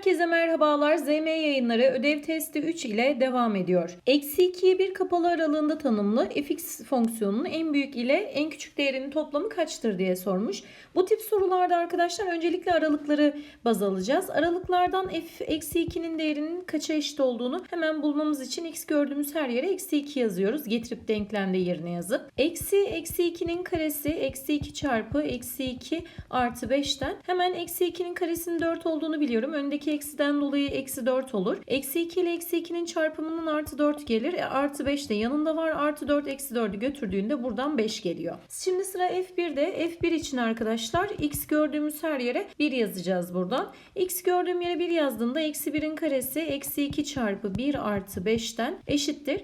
Herkese merhabalar. ZM yayınları ödev testi 3 ile devam ediyor. Eksi 2'yi bir kapalı aralığında tanımlı fx fonksiyonunun en büyük ile en küçük değerinin toplamı kaçtır diye sormuş. Bu tip sorularda arkadaşlar öncelikle aralıkları baz alacağız. Aralıklardan f eksi 2'nin değerinin kaça eşit olduğunu hemen bulmamız için x gördüğümüz her yere eksi 2 yazıyoruz. Getirip denklemde yerine yazıp. Eksi eksi 2'nin karesi eksi 2 çarpı eksi 2 artı 5'ten hemen eksi 2'nin karesinin 4 olduğunu biliyorum. Öndeki eksiden dolayı eksi 4 olur. Eksi 2 ile eksi 2'nin çarpımının artı 4 gelir. E, artı 5 de yanında var. Artı 4 eksi 4'ü götürdüğünde buradan 5 geliyor. Şimdi sıra F1'de. F1 için arkadaşlar x gördüğümüz her yere 1 yazacağız buradan. x gördüğüm yere 1 yazdığımda eksi 1'in karesi eksi 2 çarpı 1 artı 5'ten eşittir.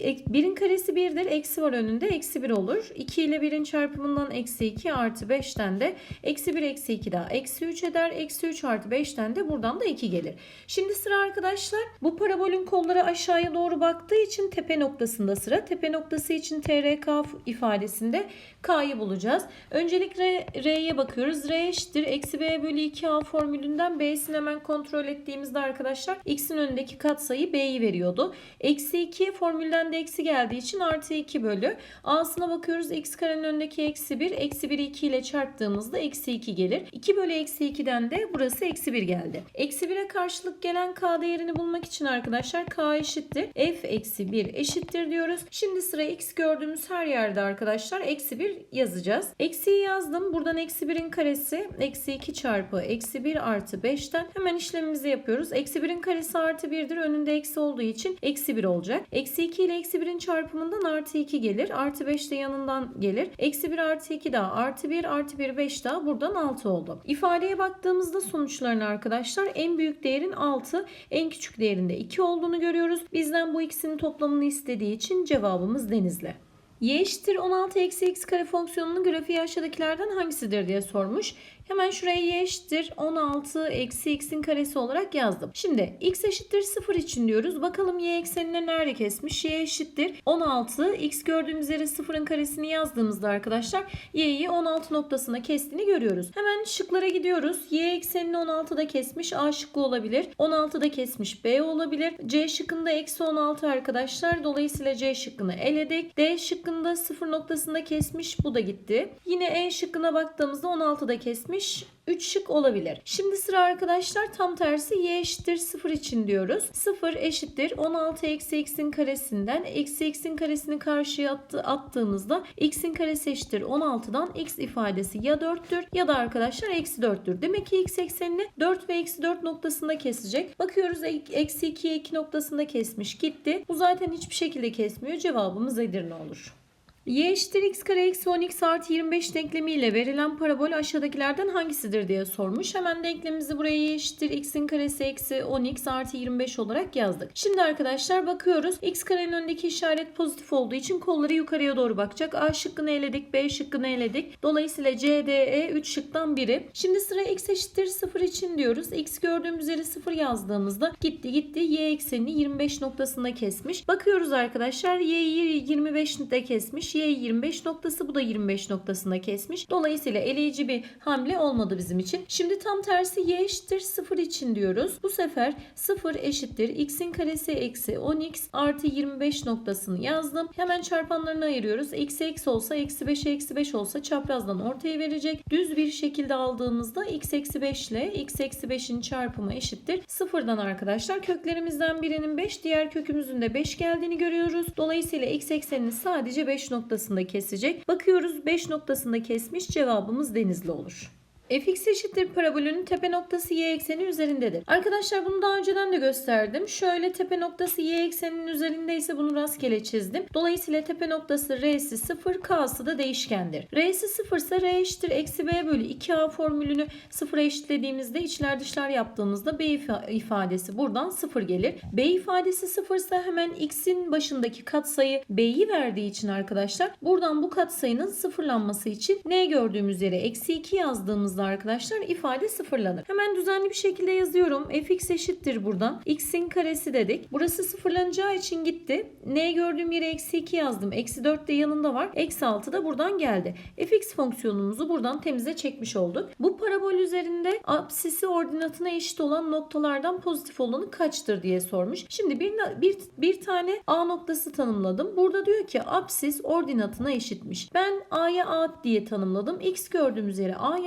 1'in karesi 1'dir. Eksi var önünde. Eksi 1 olur. 2 ile 1'in çarpımından eksi 2 artı 5'ten de eksi 1 eksi 2 daha eksi 3 eder. Eksi 3 artı 5'ten de buradan da 2 gelir. Şimdi sıra arkadaşlar bu parabolün kolları aşağıya doğru baktığı için tepe noktasında sıra. Tepe noktası için TRK ifadesinde K'yı bulacağız. Öncelikle R'ye bakıyoruz. R eşittir. Eksi B bölü 2A formülünden B'sini hemen kontrol ettiğimizde arkadaşlar X'in önündeki katsayı B'yi veriyordu. Eksi 2 formülden de eksi geldiği için artı 2 bölü. A'sına bakıyoruz. X karenin önündeki eksi 1. Eksi 1'i 2 ile çarptığımızda eksi 2 gelir. 2 bölü eksi 2'den de burası eksi 1 geldi. 1'e karşılık gelen K değerini bulmak için arkadaşlar K eşittir. F eksi 1 eşittir diyoruz. Şimdi sıra X gördüğümüz her yerde arkadaşlar eksi 1 yazacağız. Eksiyi yazdım. Buradan eksi 1'in karesi eksi 2 çarpı eksi 1 artı 5'ten hemen işlemimizi yapıyoruz. Eksi 1'in karesi artı 1'dir. Önünde eksi olduğu için eksi 1 olacak. Eksi 2 ile eksi 1'in çarpımından artı 2 gelir. Artı 5 de yanından gelir. Eksi 1 artı 2 daha artı 1 artı 1 5 daha buradan 6 oldu. İfadeye baktığımızda sonuçlarını arkadaşlar en büyük değerin 6 en küçük değerinde 2 olduğunu görüyoruz. Bizden bu ikisinin toplamını istediği için cevabımız denizli. Y eşittir 16 eksi x kare fonksiyonunun grafiği aşağıdakilerden hangisidir diye sormuş. Hemen şuraya y eşittir 16 eksi x'in karesi olarak yazdım. Şimdi x eşittir 0 için diyoruz. Bakalım y eksenine nerede kesmiş? y eşittir 16 x gördüğümüz yere 0'ın karesini yazdığımızda arkadaşlar y'yi 16 noktasına kestiğini görüyoruz. Hemen şıklara gidiyoruz. y eksenini 16'da kesmiş. A şıkkı olabilir. 16'da kesmiş B olabilir. C şıkkında eksi 16 arkadaşlar. Dolayısıyla C şıkkını eledik. D şıkkında 0 noktasında kesmiş. Bu da gitti. Yine E şıkkına baktığımızda 16'da kesmiş 3 şık olabilir. Şimdi sıra arkadaşlar tam tersi y eşittir 0 için diyoruz. 0 eşittir 16 eksi x'in karesinden eksi x'in karesini karşıya attı, attığımızda x'in karesi eşittir 16'dan x ifadesi ya 4'tür ya da arkadaşlar eksi 4'tür. Demek ki x eksenini 4 ve eksi 4 noktasında kesecek. Bakıyoruz eksi 2'ye 2 noktasında kesmiş gitti. Bu zaten hiçbir şekilde kesmiyor. Cevabımız Edirne olur. Y eşittir x kare eksi 10x artı 25 denklemiyle verilen parabol aşağıdakilerden hangisidir diye sormuş. Hemen denklemimizi buraya y eşittir x'in karesi eksi 10x artı 25 olarak yazdık. Şimdi arkadaşlar bakıyoruz. x karenin önündeki işaret pozitif olduğu için kolları yukarıya doğru bakacak. A şıkkını eledik. B şıkkını eledik. Dolayısıyla C, D, E 3 şıktan biri. Şimdi sıra x eşittir 0 için diyoruz. x gördüğümüz yere 0 yazdığımızda gitti gitti. Y eksenini 25 noktasında kesmiş. Bakıyoruz arkadaşlar. Y'yi 25'de kesmiş. Y 25 noktası bu da 25 noktasında kesmiş. Dolayısıyla eleyici bir hamle olmadı bizim için. Şimdi tam tersi y eşittir 0 için diyoruz. Bu sefer 0 eşittir x'in karesi eksi 10x artı 25 noktasını yazdım. Hemen çarpanlarını ayırıyoruz. Eksi eksi olsa eksi 5 eksi 5 olsa çaprazdan ortaya verecek. Düz bir şekilde aldığımızda x eksi 5 ile x eksi 5'in çarpımı eşittir. Sıfırdan arkadaşlar köklerimizden birinin 5 diğer kökümüzün de 5 geldiğini görüyoruz. Dolayısıyla x eksenini sadece 5 noktasında kesecek. Bakıyoruz 5 noktasında kesmiş cevabımız denizli olur fx eşittir parabolünün tepe noktası y ekseni üzerindedir. Arkadaşlar bunu daha önceden de gösterdim. Şöyle tepe noktası y ekseninin üzerindeyse bunu rastgele çizdim. Dolayısıyla tepe noktası r'si 0, k'sı da değişkendir. r'si 0 ise r eşittir eksi b bölü 2a formülünü 0'a eşitlediğimizde içler dışlar yaptığımızda b ifadesi buradan 0 gelir. b ifadesi 0 ise hemen x'in başındaki katsayı b'yi verdiği için arkadaşlar buradan bu katsayının sıfırlanması için n gördüğümüz yere eksi 2 yazdığımızda yaptığımızda arkadaşlar ifade sıfırlanır. Hemen düzenli bir şekilde yazıyorum. fx eşittir buradan. x'in karesi dedik. Burası sıfırlanacağı için gitti. n gördüğüm yere eksi 2 yazdım. Eksi 4 de yanında var. Eksi 6 da buradan geldi. fx fonksiyonumuzu buradan temize çekmiş olduk. Bu parabol üzerinde apsisi ordinatına eşit olan noktalardan pozitif olanı kaçtır diye sormuş. Şimdi bir, bir, bir tane a noktası tanımladım. Burada diyor ki apsis ordinatına eşitmiş. Ben a'ya a diye tanımladım. x gördüğümüz yere a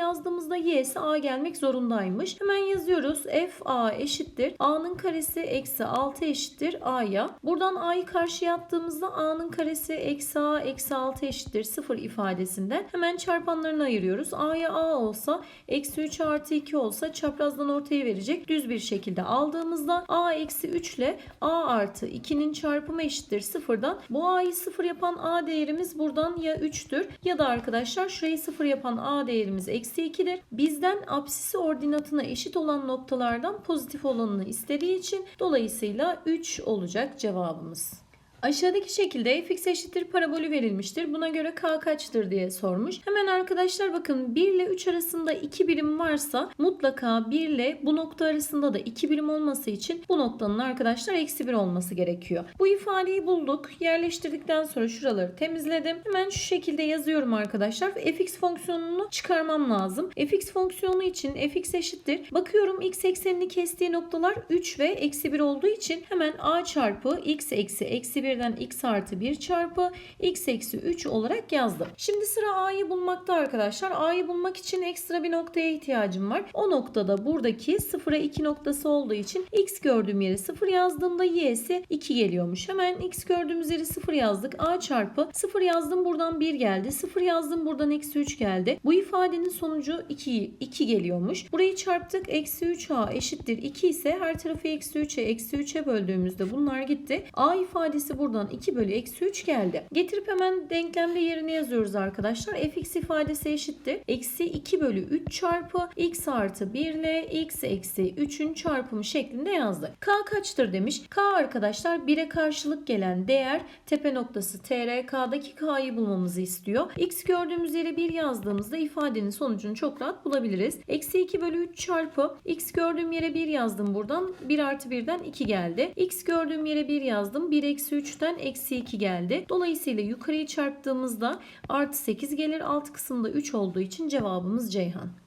yazdığımızda y'si a gelmek zorundaymış. Hemen yazıyoruz. f a eşittir. a'nın karesi eksi 6 eşittir a'ya. Buradan a'yı karşıya attığımızda a'nın karesi eksi a eksi 6 eşittir 0 ifadesinden hemen çarpanlarını ayırıyoruz. a'ya a olsa eksi 3 artı 2 olsa çaprazdan ortaya verecek. Düz bir şekilde aldığımızda a eksi 3 ile a artı 2'nin çarpımı eşittir 0'dan. Bu a'yı 0 yapan a değerimiz buradan ya 3'tür ya da arkadaşlar şurayı 0 yapan a değerimiz eksi 2'dir. Bizden apsisi ordinatına eşit olan noktalardan pozitif olanını istediği için dolayısıyla 3 olacak cevabımız. Aşağıdaki şekilde fx eşittir parabolü verilmiştir. Buna göre k kaçtır diye sormuş. Hemen arkadaşlar bakın 1 ile 3 arasında 2 birim varsa mutlaka 1 ile bu nokta arasında da 2 birim olması için bu noktanın arkadaşlar eksi 1 olması gerekiyor. Bu ifadeyi bulduk. Yerleştirdikten sonra şuraları temizledim. Hemen şu şekilde yazıyorum arkadaşlar. fx fonksiyonunu çıkarmam lazım. fx fonksiyonu için fx eşittir. Bakıyorum x eksenini kestiği noktalar 3 ve eksi 1 olduğu için hemen a çarpı x eksi eksi 1'den x artı 1 çarpı x eksi 3 olarak yazdım. Şimdi sıra a'yı bulmakta arkadaşlar. a'yı bulmak için ekstra bir noktaya ihtiyacım var. O noktada buradaki 0'a 2 noktası olduğu için x gördüğüm yere 0 yazdığımda y'si 2 geliyormuş. Hemen x gördüğümüz yere 0 yazdık. a çarpı 0 yazdım buradan 1 geldi. 0 yazdım buradan eksi 3 geldi. Bu ifadenin sonucu 2, 2 geliyormuş. Burayı çarptık. Eksi 3a eşittir 2 ise her tarafı eksi 3'e eksi 3'e böldüğümüzde bunlar gitti. a ifadesi buradan 2 bölü eksi 3 geldi. Getirip hemen denklemde yerine yazıyoruz arkadaşlar. fx ifadesi eşittir. Eksi 2 bölü 3 çarpı x artı 1 ile x eksi 3'ün çarpımı şeklinde yazdık. k kaçtır demiş. k arkadaşlar 1'e karşılık gelen değer tepe noktası tr. k'daki k'yı bulmamızı istiyor. x gördüğümüz yere 1 yazdığımızda ifadenin sonucunu çok rahat bulabiliriz. Eksi 2 bölü 3 çarpı x gördüğüm yere 1 yazdım buradan. 1 artı 1'den 2 geldi. x gördüğüm yere 1 yazdım. 1 eksi 3'ten eksi 2 geldi. Dolayısıyla yukarıyı çarptığımızda artı 8 gelir. Alt kısımda 3 olduğu için cevabımız Ceyhan.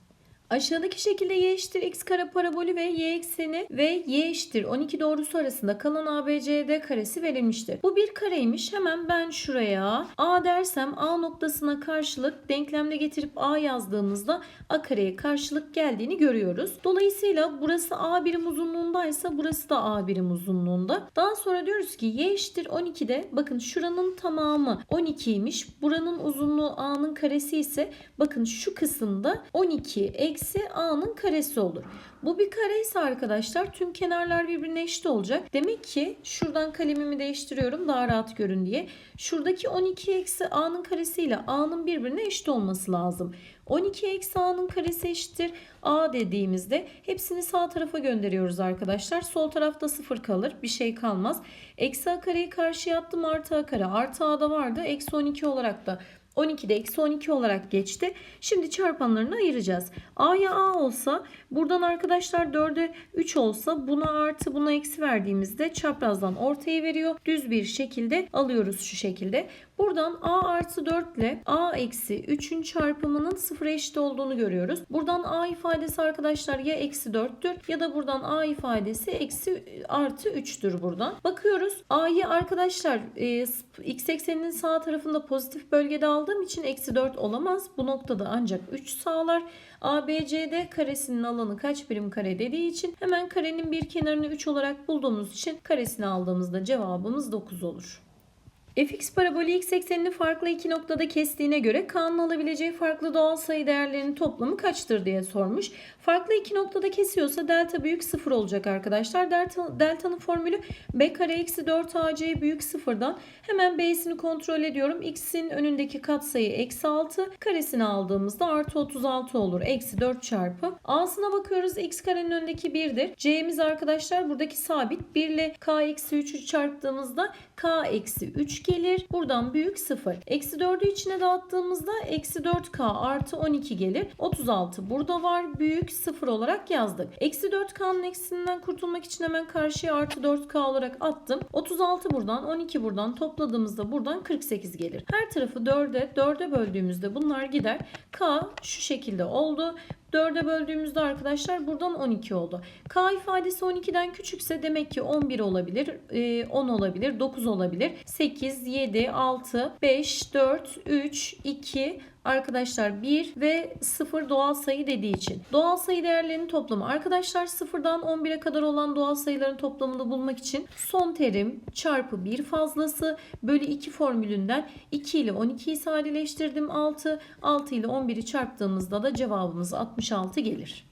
Aşağıdaki şekilde y eşittir x kare parabolü ve y ekseni ve y eşittir 12 doğrusu arasında kalan ABCD karesi verilmiştir. Bu bir kareymiş. Hemen ben şuraya a dersem a noktasına karşılık denklemde getirip a yazdığımızda a kareye karşılık geldiğini görüyoruz. Dolayısıyla burası a birim uzunluğundaysa burası da a birim uzunluğunda. Daha sonra diyoruz ki y eşittir 12'de bakın şuranın tamamı 12'ymiş. Buranın uzunluğu a'nın karesi ise bakın şu kısımda 12 eksi eksi a'nın karesi olur. Bu bir kare ise arkadaşlar tüm kenarlar birbirine eşit olacak. Demek ki şuradan kalemimi değiştiriyorum daha rahat görün diye. Şuradaki 12 eksi a'nın karesi ile a'nın birbirine eşit olması lazım. 12 eksi a'nın karesi eşittir. a dediğimizde hepsini sağ tarafa gönderiyoruz arkadaşlar. Sol tarafta 0 kalır. Bir şey kalmaz. Eksi a kareyi karşıya attım artı a kare. Artı a da vardı. Eksi 12 olarak da 12'de eksi 12 olarak geçti. Şimdi çarpanlarını ayıracağız. A'ya A olsa buradan arkadaşlar 4'e 3 olsa buna artı buna eksi verdiğimizde çaprazdan ortaya veriyor. Düz bir şekilde alıyoruz şu şekilde. Buradan a artı 4 ile a eksi 3'ün çarpımının sıfıra eşit olduğunu görüyoruz. Buradan a ifadesi arkadaşlar ya eksi 4'tür ya da buradan a ifadesi eksi artı 3'tür buradan. Bakıyoruz a'yı arkadaşlar e, x ekseninin sağ tarafında pozitif bölgede aldığım için eksi 4 olamaz. Bu noktada ancak 3 sağlar. ABCD karesinin alanı kaç birim kare dediği için hemen karenin bir kenarını 3 olarak bulduğumuz için karesini aldığımızda cevabımız 9 olur. Fx parabolü x eksenini farklı iki noktada kestiğine göre k'nın alabileceği farklı doğal sayı değerlerinin toplamı kaçtır diye sormuş. Farklı iki noktada kesiyorsa delta büyük 0 olacak arkadaşlar. Delta, delta'nın formülü b kare eksi 4 ac büyük 0'dan hemen b'sini kontrol ediyorum. x'in önündeki katsayı eksi 6 karesini aldığımızda artı 36 olur. Eksi 4 çarpı. a'sına bakıyoruz x karenin önündeki 1'dir. c'miz arkadaşlar buradaki sabit 1 ile k eksi 3'ü çarptığımızda k eksi 3 gelir. Buradan büyük 0. Eksi 4'ü içine dağıttığımızda eksi 4k artı 12 gelir. 36 burada var. Büyük 0 olarak yazdık. Eksi 4k'nın eksisinden kurtulmak için hemen karşıya artı 4k olarak attım. 36 buradan 12 buradan topladığımızda buradan 48 gelir. Her tarafı 4'e 4'e böldüğümüzde bunlar gider. K şu şekilde oldu. 4'e böldüğümüzde arkadaşlar buradan 12 oldu. K ifadesi 12'den küçükse demek ki 11 olabilir, e, 10 olabilir, 9 olabilir. 8, 7, 6, 5, 4, 3, 2, arkadaşlar 1 ve 0 doğal sayı dediği için. Doğal sayı değerlerinin toplamı. Arkadaşlar 0'dan 11'e kadar olan doğal sayıların toplamını bulmak için son terim çarpı 1 fazlası bölü 2 formülünden 2 ile 12'yi sadeleştirdim 6. 6 ile 11'i çarptığımızda da cevabımız 66 gelir.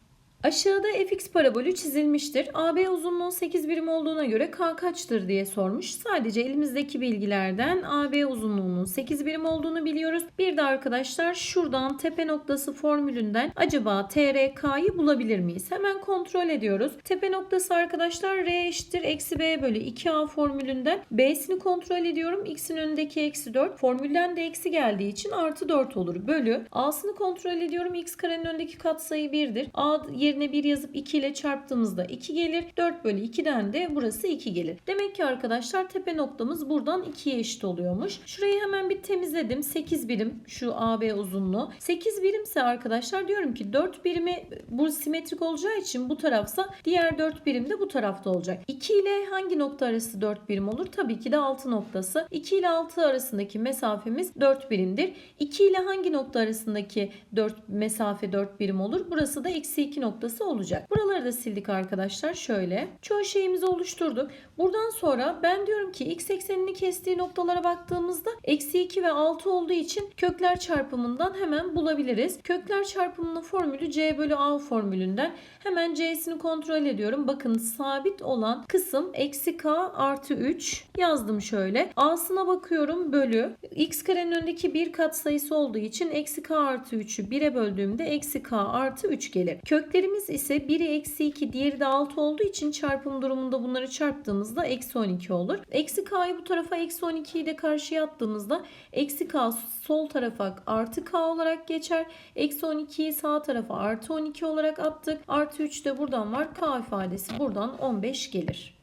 Aşağıda fx parabolü çizilmiştir. AB uzunluğu 8 birim olduğuna göre k kaçtır diye sormuş. Sadece elimizdeki bilgilerden AB uzunluğunun 8 birim olduğunu biliyoruz. Bir de arkadaşlar şuradan tepe noktası formülünden acaba TRK'yı bulabilir miyiz? Hemen kontrol ediyoruz. Tepe noktası arkadaşlar R eşittir eksi B bölü 2A formülünden B'sini kontrol ediyorum. X'in önündeki eksi 4. Formülden de eksi geldiği için artı 4 olur. Bölü A'sını kontrol ediyorum. X karenin önündeki katsayı 1'dir. A yerine 1 yazıp 2 ile çarptığımızda 2 gelir. 4 bölü 2'den de burası 2 gelir. Demek ki arkadaşlar tepe noktamız buradan 2'ye eşit oluyormuş. Şurayı hemen bir temizledim. 8 birim şu AB uzunluğu. 8 birimse arkadaşlar diyorum ki 4 birimi bu simetrik olacağı için bu tarafsa diğer 4 birim de bu tarafta olacak. 2 ile hangi nokta arası 4 birim olur? Tabii ki de 6 noktası. 2 ile 6 arasındaki mesafemiz 4 birimdir. 2 ile hangi nokta arasındaki 4 mesafe 4 birim olur? Burası da eksi 2 noktası olacak. Buraları da sildik arkadaşlar. Şöyle. Çoğu şeyimizi oluşturduk. Buradan sonra ben diyorum ki x eksenini kestiği noktalara baktığımızda eksi 2 ve 6 olduğu için kökler çarpımından hemen bulabiliriz. Kökler çarpımının formülü c bölü a formülünden. Hemen c'sini kontrol ediyorum. Bakın sabit olan kısım eksi k artı 3 yazdım şöyle. A'sına bakıyorum bölü. x karenin önündeki bir kat sayısı olduğu için eksi k artı 3'ü 1'e böldüğümde eksi k artı 3 gelir. Köklerimiz ise biri eksi 2 diğeri de 6 olduğu için çarpım durumunda bunları çarptığımızda eksi 12 olur. Eksi k'yı bu tarafa eksi 12'yi de karşıya attığımızda eksi k sol tarafa artı k olarak geçer. Eksi 12'yi sağ tarafa artı 12 olarak attık. Artı 3 de buradan var. K ifadesi buradan 15 gelir.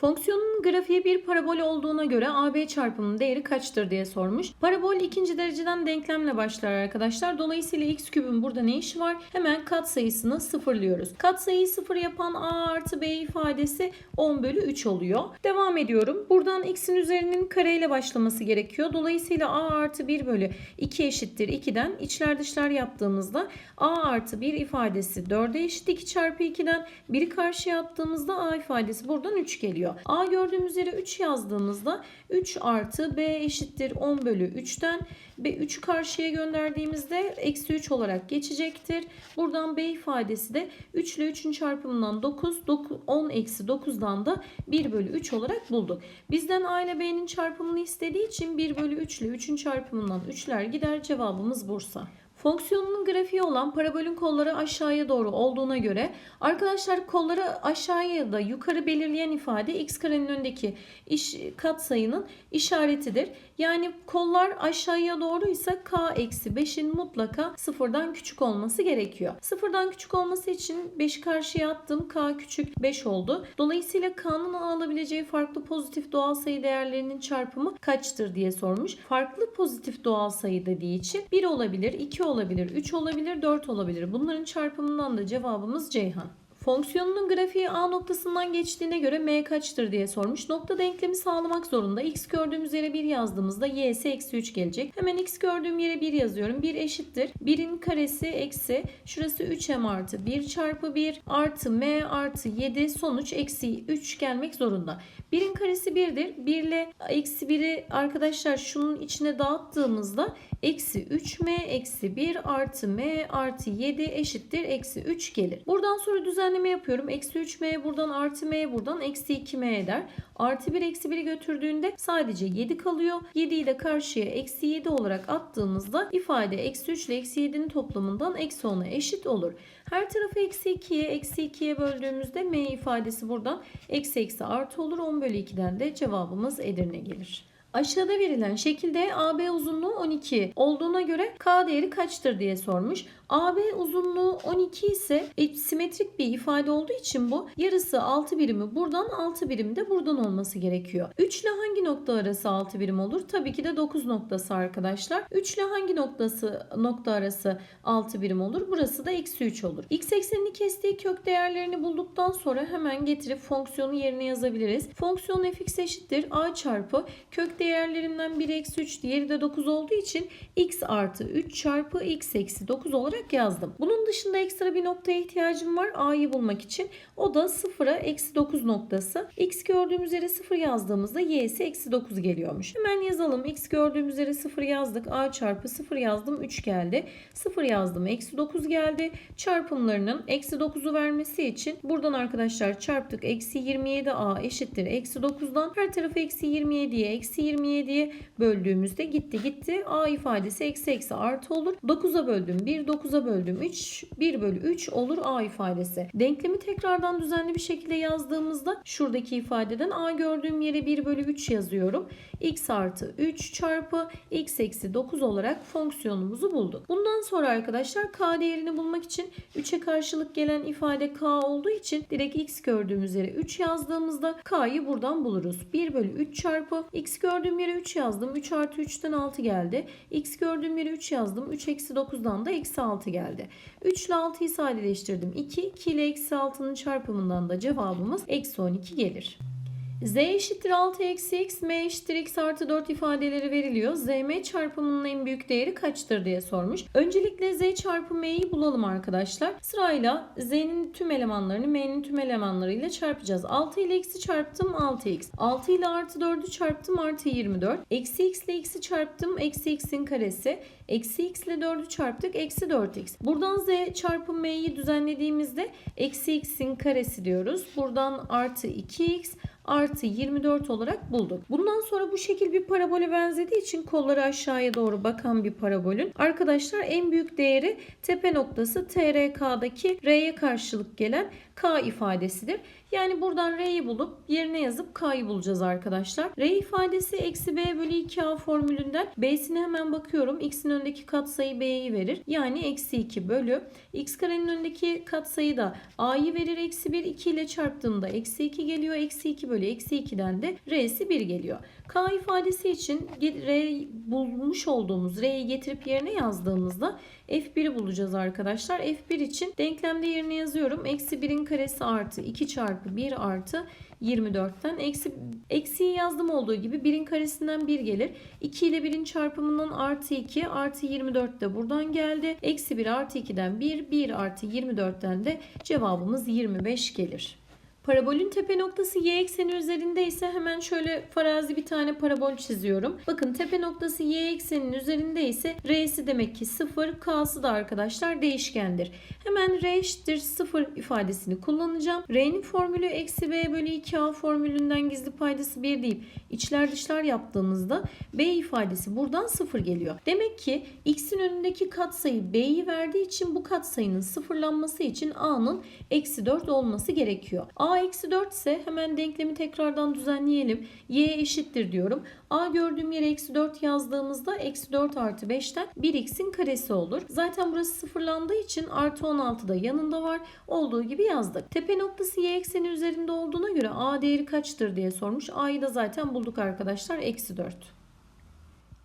Fonksiyonun grafiği bir parabol olduğuna göre AB çarpımının değeri kaçtır diye sormuş. Parabol ikinci dereceden denklemle başlar arkadaşlar. Dolayısıyla x kübün burada ne işi var? Hemen katsayısını sıfırlıyoruz. Katsayıyı sıfır yapan a artı b ifadesi 10 bölü 3 oluyor. Devam ediyorum. Buradan x'in üzerinin kareyle başlaması gerekiyor. Dolayısıyla a artı 1 bölü 2 eşittir 2'den içler dışlar yaptığımızda a artı 1 ifadesi 4'e eşit 2 çarpı 2'den 1'i karşıya attığımızda a ifadesi buradan 3 geliyor. A gördüğümüz yere 3 yazdığımızda 3 artı B eşittir 10 bölü 3'ten B 3'ü karşıya gönderdiğimizde eksi 3 olarak geçecektir. Buradan B ifadesi de 3 ile 3'ün çarpımından 9, 9 10 eksi 9'dan da 1 bölü 3 olarak bulduk. Bizden A ile B'nin çarpımını istediği için 1 bölü 3 ile 3'ün çarpımından 3'ler gider cevabımız Bursa. Fonksiyonunun grafiği olan parabolün kolları aşağıya doğru olduğuna göre arkadaşlar kolları aşağıya ya da yukarı belirleyen ifade x karenin önündeki iş, katsayının işaretidir. Yani kollar aşağıya doğruysa k eksi 5'in mutlaka sıfırdan küçük olması gerekiyor. Sıfırdan küçük olması için 5'i karşıya attım. k küçük 5 oldu. Dolayısıyla k'nın alabileceği farklı pozitif doğal sayı değerlerinin çarpımı kaçtır diye sormuş. Farklı pozitif doğal sayı dediği için 1 olabilir, 2 olabilir, 3 olabilir, 4 olabilir. Bunların çarpımından da cevabımız Ceyhan. Fonksiyonunun grafiği A noktasından geçtiğine göre M kaçtır diye sormuş. Nokta denklemi sağlamak zorunda. X gördüğümüz yere 1 yazdığımızda Y ise eksi 3 gelecek. Hemen X gördüğüm yere 1 yazıyorum. 1 eşittir. 1'in karesi eksi. Şurası 3M artı 1 çarpı 1 artı M artı 7 sonuç eksi 3 gelmek zorunda. 1'in karesi 1'dir. 1 ile eksi 1'i arkadaşlar şunun içine dağıttığımızda eksi 3M eksi 1 artı M artı 7 eşittir. Eksi 3 gelir. Buradan sonra düzenleme yapıyorum. Eksi 3M buradan artı M buradan eksi 2M eder. Artı 1 eksi 1'i götürdüğünde sadece 7 kalıyor. 7'yi de karşıya eksi 7 olarak attığımızda ifade eksi 3 ile eksi 7'nin toplamından eksi 10'a eşit olur. Her tarafı eksi 2'ye eksi 2'ye böldüğümüzde M ifadesi buradan eksi eksi artı olur. 10 bölü 2'den de cevabımız Edirne gelir. Aşağıda verilen şekilde AB uzunluğu 12 olduğuna göre K değeri kaçtır diye sormuş. AB uzunluğu 12 ise simetrik bir ifade olduğu için bu yarısı 6 birimi buradan 6 birim de buradan olması gerekiyor. 3 ile hangi nokta arası 6 birim olur? Tabii ki de 9 noktası arkadaşlar. 3 ile hangi noktası nokta arası 6 birim olur? Burası da eksi 3 olur. X eksenini kestiği kök değerlerini bulduktan sonra hemen getirip fonksiyonu yerine yazabiliriz. Fonksiyon fx eşittir a çarpı kök değerlerinden biri eksi 3 diğeri de 9 olduğu için x artı 3 çarpı x eksi 9 olarak yazdım. Bunun dışında ekstra bir noktaya ihtiyacım var a'yı bulmak için. O da 0'a eksi 9 noktası. x gördüğüm üzere 0 yazdığımızda y'si eksi 9 geliyormuş. Hemen yazalım. x gördüğüm üzere 0 yazdık. a çarpı 0 yazdım 3 geldi. 0 yazdım eksi 9 geldi. Çarpımlarının eksi 9'u vermesi için buradan arkadaşlar çarptık. Eksi 27a eşittir eksi 9'dan. Her tarafı eksi 27'ye eksi 27'ye böldüğümüzde gitti gitti. a ifadesi eksi eksi artı olur. 9'a böldüm 1 9'a böldüm 3 1 bölü 3 olur a ifadesi. Denklemi tekrardan düzenli bir şekilde yazdığımızda şuradaki ifadeden a gördüğüm yere 1 bölü 3 yazıyorum. X artı 3 çarpı x eksi 9 olarak fonksiyonumuzu bulduk. Bundan sonra arkadaşlar k değerini bulmak için 3'e karşılık gelen ifade k olduğu için direkt x gördüğümüz yere 3 yazdığımızda k'yı buradan buluruz. 1 bölü 3 çarpı x gördüğüm yere 3 yazdım. 3 artı 3'ten 6 geldi. x gördüğüm yere 3 yazdım. 3 eksi 9'dan da eksi 6 geldi. 3 ile 6'yı sadeleştirdim. 2, 2 ile eksi 6'nın çarpımından da cevabımız eksi 12 gelir. Z eşittir 6 eksi x, m eşittir x artı 4 ifadeleri veriliyor. ZM çarpımının en büyük değeri kaçtır diye sormuş. Öncelikle Z çarpı m'yi bulalım arkadaşlar. Sırayla Z'nin tüm elemanlarını M'nin tüm elemanlarıyla çarpacağız. 6 ile x'i çarptım 6x. 6 ile artı 4'ü çarptım artı 24. Eksi x ile x'i çarptım eksi x'in karesi. Eksi x ile 4'ü çarptık eksi 4x. Buradan z çarpı m'yi düzenlediğimizde eksi x'in karesi diyoruz. Buradan artı 2x artı 24 olarak bulduk. Bundan sonra bu şekil bir parabole benzediği için kolları aşağıya doğru bakan bir parabolün arkadaşlar en büyük değeri tepe noktası TRK'daki R'ye karşılık gelen K ifadesidir. Yani buradan R'yi bulup yerine yazıp K'yı bulacağız arkadaşlar. R ifadesi eksi B bölü 2A formülünden B'sine hemen bakıyorum. X'in önündeki katsayı B'yi verir. Yani eksi 2 bölü. X karenin önündeki katsayı da A'yı verir. Eksi 1 2 ile çarptığımda eksi 2 geliyor. Eksi 2 bölü eksi 2'den de R'si 1 geliyor. K ifadesi için R bulmuş olduğumuz R'yi getirip yerine yazdığımızda F1'i bulacağız arkadaşlar. F1 için denklemde yerine yazıyorum. Eksi 1'in karesi artı 2 çarpı 1 artı 24'ten eksi, eksiği yazdım olduğu gibi 1'in karesinden 1 gelir. 2 ile 1'in çarpımından artı 2 artı 24 de buradan geldi. Eksi 1 artı 2'den 1 1 artı 24'ten de cevabımız 25 gelir. Parabolün tepe noktası y ekseni üzerinde ise hemen şöyle farazi bir tane parabol çiziyorum. Bakın tepe noktası y ekseninin üzerinde ise r'si demek ki 0, k'sı da arkadaşlar değişkendir. Hemen r eşittir 0 ifadesini kullanacağım. R'nin formülü eksi b bölü 2a formülünden gizli paydası 1 deyip içler dışlar yaptığımızda b ifadesi buradan 0 geliyor. Demek ki x'in önündeki katsayı b'yi verdiği için bu katsayının sıfırlanması için a'nın eksi 4 olması gerekiyor. a eksi 4 ise hemen denklemi tekrardan düzenleyelim. y eşittir diyorum. a gördüğüm yere eksi 4 yazdığımızda eksi 4 artı 5'ten 1x'in karesi olur. Zaten burası sıfırlandığı için artı 16 da yanında var. Olduğu gibi yazdık. Tepe noktası y ekseni üzerinde olduğuna göre a değeri kaçtır diye sormuş. a'yı da zaten bulduk arkadaşlar. Eksi 4.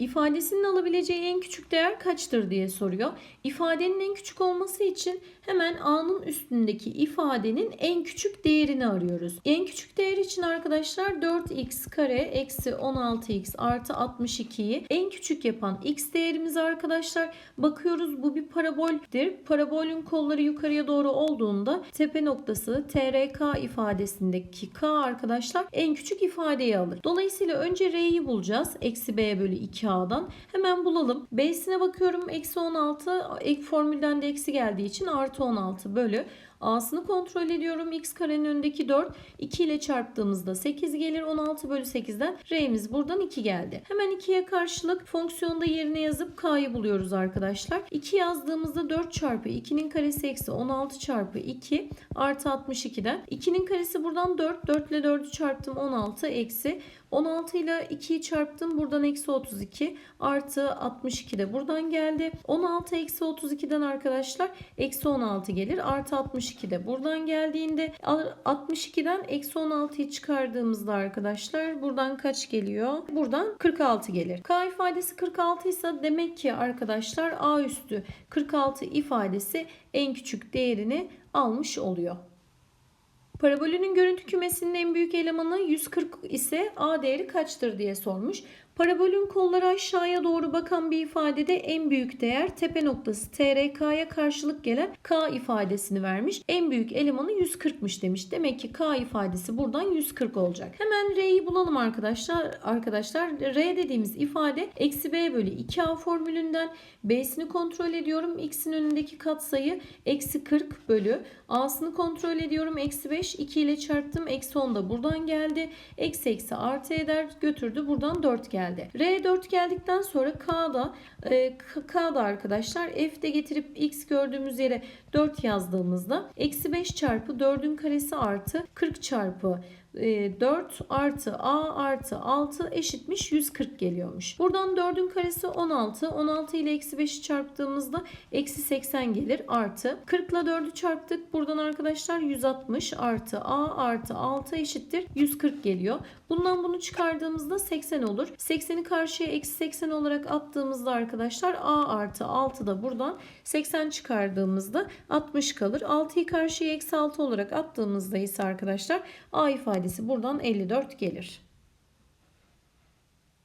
İfadesinin alabileceği en küçük değer kaçtır diye soruyor. İfadenin en küçük olması için hemen A'nın üstündeki ifadenin en küçük değerini arıyoruz. En küçük değer için arkadaşlar 4x kare eksi 16x artı 62'yi en küçük yapan x değerimiz arkadaşlar. Bakıyoruz bu bir paraboldür. Parabolün kolları yukarıya doğru olduğunda tepe noktası TRK ifadesindeki k arkadaşlar en küçük ifadeyi alır. Dolayısıyla önce r'yi bulacağız. Eksi b bölü 2 K'dan. Hemen bulalım. B'sine bakıyorum. Eksi 16. Ek formülden de eksi geldiği için artı 16 bölü. A'sını kontrol ediyorum. X karenin önündeki 4. 2 ile çarptığımızda 8 gelir. 16 bölü 8'den R'miz buradan 2 geldi. Hemen 2'ye karşılık fonksiyonda yerine yazıp K'yı buluyoruz arkadaşlar. 2 yazdığımızda 4 çarpı 2'nin karesi eksi 16 çarpı 2 artı 62'den. 2'nin karesi buradan 4. 4 ile 4'ü çarptım 16 eksi 16 ile 2'yi çarptım. Buradan eksi 32 artı 62 de buradan geldi. 16 eksi 32'den arkadaşlar eksi 16 gelir. Artı 62 de buradan geldiğinde 62'den eksi 16'yı çıkardığımızda arkadaşlar buradan kaç geliyor? Buradan 46 gelir. K ifadesi 46 ise demek ki arkadaşlar A üstü 46 ifadesi en küçük değerini almış oluyor. Parabolünün görüntü kümesinin en büyük elemanı 140 ise A değeri kaçtır diye sormuş. Parabolün kolları aşağıya doğru bakan bir ifadede en büyük değer tepe noktası TRK'ya karşılık gelen K ifadesini vermiş. En büyük elemanı 140'mış demiş. Demek ki K ifadesi buradan 140 olacak. Hemen R'yi bulalım arkadaşlar. Arkadaşlar R dediğimiz ifade eksi B bölü 2A formülünden B'sini kontrol ediyorum. X'in önündeki katsayı eksi 40 bölü A'sını kontrol ediyorum. Eksi 5 2 ile çarptım. Eksi 10 da buradan geldi. Eksi eksi artı eder götürdü. Buradan 4 geldi. R 4 geldikten sonra K'da e, K'da arkadaşlar F'de getirip X gördüğümüz yere 4 yazdığımızda eksi 5 çarpı 4'ün karesi artı 40 çarpı 4 artı A artı 6 eşitmiş 140 geliyormuş. Buradan 4'ün karesi 16. 16 ile eksi 5'i çarptığımızda eksi 80 gelir artı. 40 ile 4'ü çarptık. Buradan arkadaşlar 160 artı A artı 6 eşittir 140 geliyor. Bundan bunu çıkardığımızda 80 olur. 80'i karşıya eksi 80 olarak attığımızda arkadaşlar A artı 6 da buradan 80 çıkardığımızda 60 kalır. 6'yı karşıya eksi 6 olarak attığımızda ise arkadaşlar A ifadesi buradan 54 gelir.